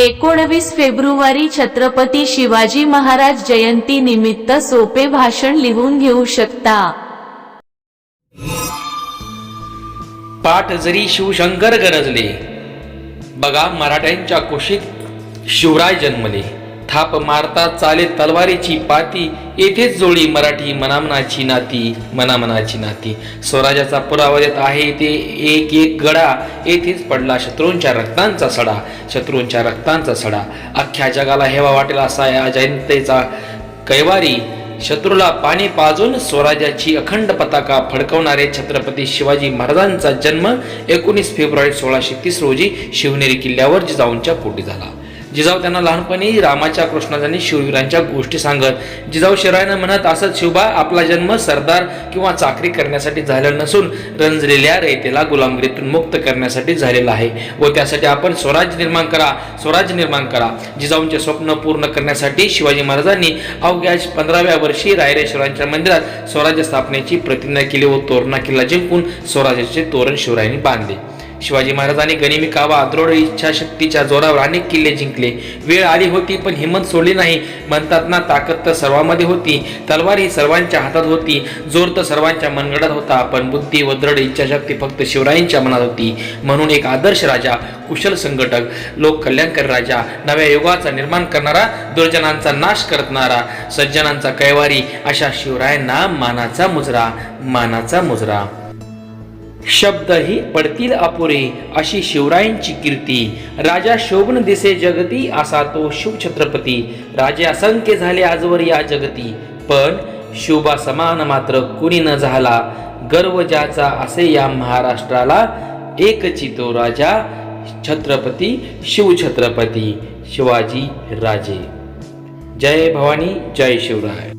एकोणवीस फेब्रुवारी छत्रपती शिवाजी महाराज जयंती निमित्त सोपे भाषण लिहून घेऊ शकता. पाठ जरी शिवशंकर गरजले बघा मराठ्यांच्या कुशीत शिवराय जन्मले. थाप मारता चाले तलवारीची पाती येथेच जोडी मराठी मनामनाची नाती मनामनाची नाती. स्वराज्याचा पुरावा देत आहे ते एक एक गडा येथेच पडला शत्रूंच्या रक्तांचा सडा शत्रूंच्या रक्तांचा सडा. अख्ख्या जगाला हेवा वाटेल असा या जयंतेचा कैवारी. शत्रूला पाणी पाजून स्वराज्याची अखंड पताका फडकवणारे छत्रपती शिवाजी महाराजांचा जन्म एकोणीस फेब्रुवारी सोळाशे तीस रोजी शिवनेरी किल्ल्यावर जिजाऊंच्या पोटी झाला. जिजाऊ त्यांना लहानपणी रामाच्या कृष्णाच्या आणि शिववीरांच्या गोष्टी सांगत जिजाऊ शिरायनं म्हणत असत शिवबा आपला जन्म सरदार किंवा चाकरी करण्यासाठी झालेला नसून रंजलेल्या रयतेला गुलामगिरीतून मुक्त करण्यासाठी झालेला आहे. व त्यासाठी आपण स्वराज्य निर्माण करा स्वराज्य निर्माण करा. जिजाऊंचे स्वप्न पूर्ण करण्यासाठी शिवाजी महाराजांनी अवघ्या पंधराव्या वर्षी रायरेश्वरांच्या मंदिरात स्वराज्य स्थापनेची प्रतिज्ञा केली व तोरणा किल्ला जिंकून स्वराज्याचे तोरण शिवरायांनी बांधले. शिवाजी महाराजांनी गनिमी कावा द्रोड इच्छाशक्तीच्या जोरावर अनेक किल्ले जिंकले. वेळ आली होती पण हिंमत सोडली नाही. म्हणतात ना ताकद तर सर्वांमध्ये होती. तलवार ही सर्वांच्या हातात होती. जोर तर सर्वांच्या मनगडात होता पण बुद्धी व दृढ इच्छाशक्ती फक्त शिवरायांच्या मनात होती. म्हणून एक आदर्श राजा कुशल संघटक लोक कल्याणकारी राजा नव्या युगाचा निर्माण करणारा दुर्जनांचा नाश करणारा सज्जनांचा कैवारी अशा शिवरायांना मानाचा मुजरा मानाचा मुजरा. शब्दही पडतील अपुरे अशी शिवरायांची कीर्ती. राजा शोभन दिसे जगती असा तो शिवछत्रपती राजे असंख्य झाले आजवर या जगती. पण शिवबा समान मात्र कुणी न झाला. गर्व ज्याचा असे या महाराष्ट्राला एकची तो राजा छत्रपती शिवछत्रपती शिवाजी राजे. जय भवानी जय शिवराय.